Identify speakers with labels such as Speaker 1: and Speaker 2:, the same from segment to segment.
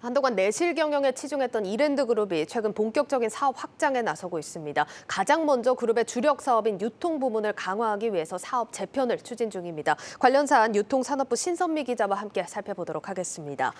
Speaker 1: 한동안 내실 경영에 치중했던 이랜드 그룹이 최근 본격적인 사업 확장에 나서고 있습니다. 가장 먼저 그룹의 주력 사업인 유통 부문을 강화하기 위해서 사업 재편을 추진 중입니다. 관련 사안 유통산업부 신선미 기자와 함께 살펴보도록 하겠습니다.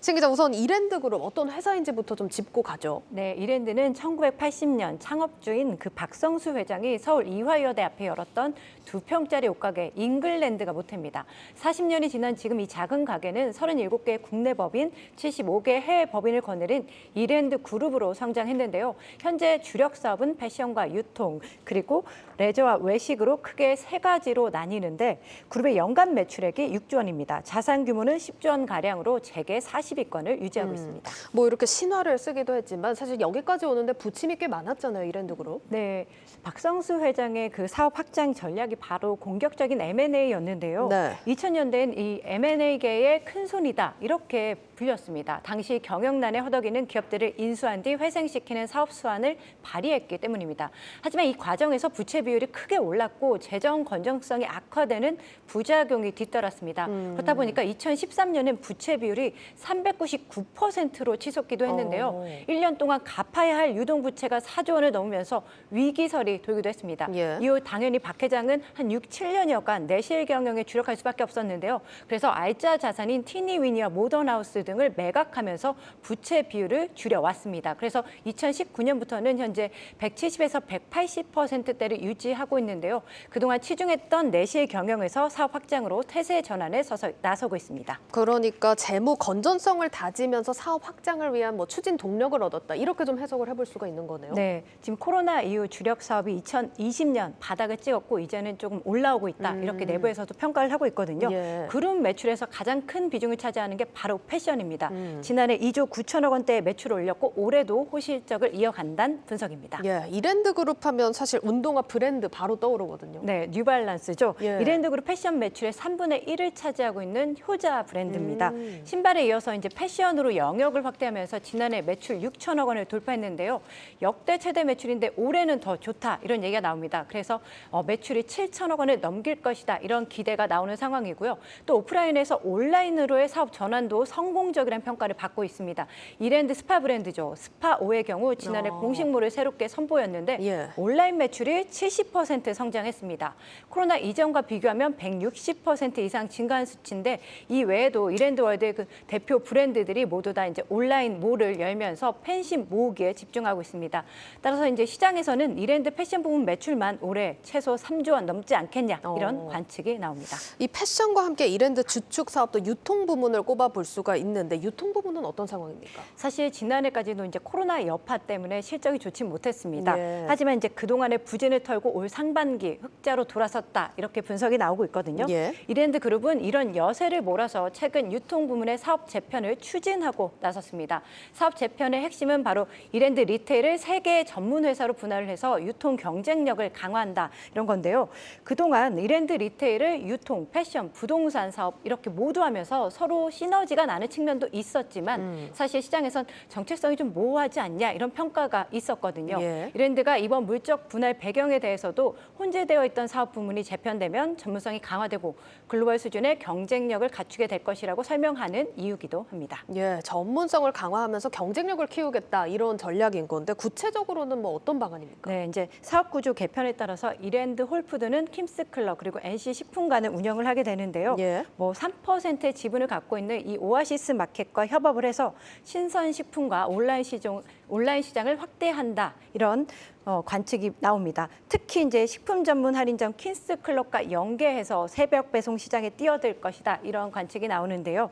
Speaker 1: 신 기자 우선 이랜드 그룹 어떤 회사인지부터 좀 짚고 가죠.
Speaker 2: 네, 이랜드는 1980년 창업주인 그 박성수 회장이 서울 이화여대 앞에 열었던 두 평짜리 옷가게 잉글랜드가 모태입니다. 40년이 지난 지금 이 작은 가게는 37개의 국내 법인, 75개 해외 법인을 거느린 이랜드 그룹으로 성장했는데요. 현재 주력 사업은 패션과 유통, 그리고 레저와 외식으로 크게 세 가지로 나뉘는데 그룹의 연간 매출액이 6조 원입니다. 자산 규모는 10조 원 가량으로 재계 40위권을 유지하고 있습니다.
Speaker 1: 뭐 이렇게 신화를 쓰기도 했지만 사실 여기까지 오는데 부침이 꽤 많았잖아요. 이랜드 그룹.
Speaker 2: 네, 박성수 회장의 그 사업 확장 전략이 바로 공격적인 M&A였는데요.
Speaker 1: 네.
Speaker 2: 2000년대엔 이 M&A계의 큰 손이다 이렇게 불렸습니다. 당시 경영난에 허덕이는 기업들을 인수한 뒤 회생시키는 사업 수완을 발휘했기 때문입니다. 하지만 이 과정에서 부채 비율이 크게 올랐고 재정 건전성이 악화되는 부작용이 뒤따랐습니다. 그렇다 보니까 2013년엔 부채 비율이 399%로 치솟기도 했는데요.
Speaker 1: 어.
Speaker 2: 1년 동안 갚아야 할 유동 부채가 4조 원을 넘으면서 위기설이 돌기도 했습니다.
Speaker 1: 예.
Speaker 2: 이후 당연히 박 회장은 한 6, 7년여간 내실 경영에 주력할 수밖에 없었는데요. 그래서 알짜 자산인 티니위니와 모던하우스 등을 매각하 면서 부채 비율을 줄여왔습니다. 그래서 2019년부터는 현재 170에서 180%대를 유지하고 있는데요. 그동안 치중했던 내실 경영에서 사업 확장으로 태세 전환에 서서 나서고 있습니다.
Speaker 1: 그러니까 재무 건전성을 다지면서 사업 확장을 위한 뭐 추진 동력을 얻었다. 이렇게 좀 해석을 해볼 수가 있는 거네요.
Speaker 2: 네, 지금 코로나 이후 주력 사업이 2020년 바닥을 찍었고 이제는 조금 올라오고 있다 이렇게 내부에서도 평가를 하고 있거든요.
Speaker 1: 음. 예.
Speaker 2: 그룹 매출에서 가장 큰 비중을 차지하는 게 바로 패션입니다.
Speaker 1: 음.
Speaker 2: 지난해 2조 9천억 원대의 매출을 올렸고 올해도 호실적을 이어간다는 분석입니다.
Speaker 1: 예, 이랜드 그룹 하면 사실 운동화 브랜드 바로 떠오르거든요.
Speaker 2: 네, 뉴발란스죠.
Speaker 1: 예.
Speaker 2: 이랜드 그룹 패션 매출의 3분의 1을 차지하고 있는 효자 브랜드입니다.
Speaker 1: 음.
Speaker 2: 신발에 이어서 이제 패션으로 영역을 확대하면서 지난해 매출 6천억 원을 돌파했는데요. 역대 최대 매출인데 올해는 더 좋다 이런 얘기가 나옵니다. 그래서 어, 매출이 7천억 원을 넘길 것이다 이런 기대가 나오는 상황이고요. 또 오프라인에서 온라인으로의 사업 전환도 성공적이라는 평가를 받고 있습니다. 이랜드 스파 브랜드죠. 스파5의 경우 지난해
Speaker 1: 어.
Speaker 2: 공식몰을 새롭게 선보였는데
Speaker 1: 예.
Speaker 2: 온라인 매출이 70% 성장했습니다. 코로나 이전과 비교하면 160% 이상 증가한 수치인데 이 외에도 이랜드 월드의 그 대표 브랜드들이 모두 다 이제 온라인 몰을 열면서 팬심 모으기에 집중하고 있습니다. 따라서 이제 시장에서는 이랜드 패션 부문 매출만 올해 최소 3조 원 넘지 않겠냐 이런
Speaker 1: 어.
Speaker 2: 관측이 나옵니다.
Speaker 1: 이 패션과 함께 이랜드 주축 사업도 유통 부문을 꼽아 볼 수가 있는데 유통 부문 은 어떤 상황입니까?
Speaker 2: 사실 지난해까지도 이제 코로나 여파 때문에 실적이 좋지 못했습니다.
Speaker 1: 예.
Speaker 2: 하지만 이제 그동안의 부진을 털고 올 상반기 흑자로 돌아섰다 이렇게 분석이 나오고 있거든요.
Speaker 1: 예.
Speaker 2: 이랜드 그룹은 이런 여세를 몰아서 최근 유통 부문의 사업 재편을 추진하고 나섰습니다. 사업 재편의 핵심은 바로 이랜드 리테일을 세 개의 전문 회사로 분할을 해서 유통 경쟁력을 강화한다 이런 건데요. 그동안 이랜드 리테일을 유통, 패션, 부동산 사업 이렇게 모두 하면서 서로 시너지가 나는 측면도 있었지만
Speaker 1: 음.
Speaker 2: 사실 시장에선 정체성이 좀 모호하지 않냐 이런 평가가 있었거든요.
Speaker 1: 예.
Speaker 2: 이랜드가 이번 물적 분할 배경에 대해서도 혼재되어 있던 사업 부문이 재편되면 전문성이 강화되고 글로벌 수준의 경쟁력을 갖추게 될 것이라고 설명하는 이유기도 합니다.
Speaker 1: 예, 전문성을 강화하면서 경쟁력을 키우겠다 이런 전략인 건데 구체적으로는 뭐 어떤 방안입니까?
Speaker 2: 네, 이제 사업 구조 개편에 따라서 이랜드 홀푸드는 킴스 클럽 그리고 NC 식품관을 운영을 하게 되는데요.
Speaker 1: 예.
Speaker 2: 뭐 3%의 지분을 갖고 있는 이 오아시스 마켓과 협업 을 해서 신선 식품과 온라인 시장 온라인 시장을 확대한다 이런 어, 관측이 나옵니다. 특히 이제 식품 전문 할인점 퀸스 클럽과 연계해서 새벽 배송 시장에 뛰어들 것이다 이런 관측이 나오는데요.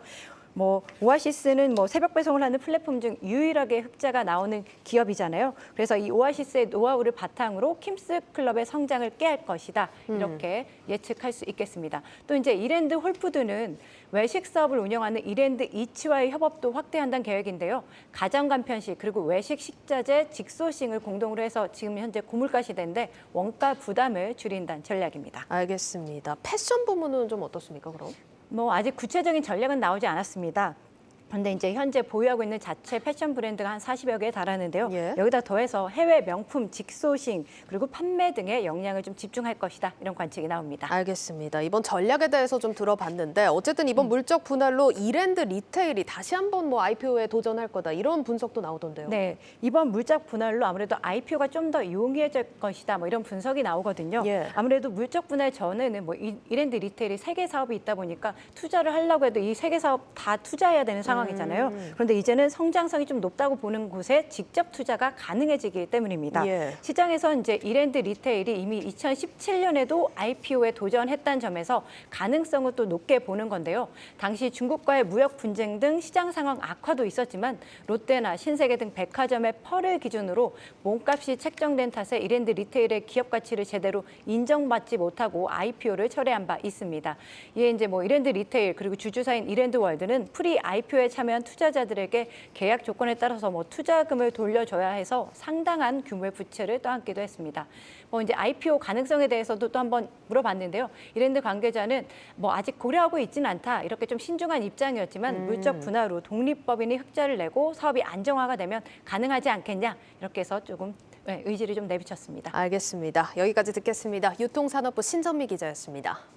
Speaker 2: 뭐 오아시스는 뭐 새벽 배송을 하는 플랫폼 중 유일하게 흑자가 나오는 기업이잖아요. 그래서 이 오아시스의 노하우를 바탕으로 킴스 클럽의 성장을 깨할 것이다. 이렇게 예측할 수 있겠습니다. 또 이제 이랜드 홀푸드는 외식 사업을 운영하는 이랜드 이치와의 협업도 확대한다는 계획인데요. 가정 간편식 그리고 외식 식자재 직소싱을 공동으로 해서 지금 현재 고물가 시대인데 원가 부담을 줄인다는 전략입니다.
Speaker 1: 알겠습니다. 패션 부문은 좀 어떻습니까, 그럼?
Speaker 2: 뭐 아직 구체적인 전략은 나오지 않았습니다. 그런데 이제 현재 보유하고 있는 자체 패션 브랜드가 한 40여 개에 달하는데요.
Speaker 1: 예.
Speaker 2: 여기다 더해서 해외 명품 직소싱 그리고 판매 등에 역량을 좀 집중할 것이다. 이런 관측이 나옵니다.
Speaker 1: 알겠습니다. 이번 전략에 대해서 좀 들어봤는데 어쨌든
Speaker 2: 음.
Speaker 1: 이번 물적 분할로 이랜드 리테일이 다시 한번 뭐 IPO에 도전할 거다 이런 분석도 나오던데요.
Speaker 2: 네, 이번 물적 분할로 아무래도 IPO가 좀 더 용이해질 것이다. 뭐 이런 분석이 나오거든요.
Speaker 1: 예.
Speaker 2: 아무래도 물적 분할 전에는 뭐 이- 이랜드 리테일이 세 개 사업이 있다 보니까 투자를 하려고 해도 이 세 개 사업 다 투자해야 되는 상황 이잖아요.
Speaker 1: 음.
Speaker 2: 그런데 이제는 성장성이 좀 높다고 보는 곳에 직접 투자가 가능해지기 때문입니다.
Speaker 1: 예.
Speaker 2: 시장에서 이제 이랜드 리테일이 이미 2017년에도 IPO에 도전했다는 점에서 가능성을 또 높게 보는 건데요. 당시 중국과의 무역 분쟁 등 시장 상황 악화도 있었지만 롯데나 신세계 등 백화점의 펄을 기준으로 몸값이 책정된 탓에 이랜드 리테일의 기업 가치를 제대로 인정받지 못하고 IPO를 철회한 바 있습니다. 이에 이제 뭐 이랜드 리테일 그리고 주주사인 이랜드 월드는 프리 IPO에 참여한 투자자들에게 계약 조건에 따라서 뭐 투자금을 돌려줘야 해서 상당한 규모의 부채를 떠안기도 했습니다. 뭐 이제 IPO 가능성에 대해서도 또 한번 물어봤는데요. 이랜드 관계자는 뭐 아직 고려하고 있지는 않다 이렇게 좀 신중한 입장이었지만 물적 분할로 독립법인이 흑자를 내고 사업이 안정화가 되면 가능하지 않겠냐 이렇게 해서 조금 네, 의지를 좀 내비쳤습니다.
Speaker 1: 알겠습니다. 여기까지 듣겠습니다. 유통산업부 신선미 기자였습니다.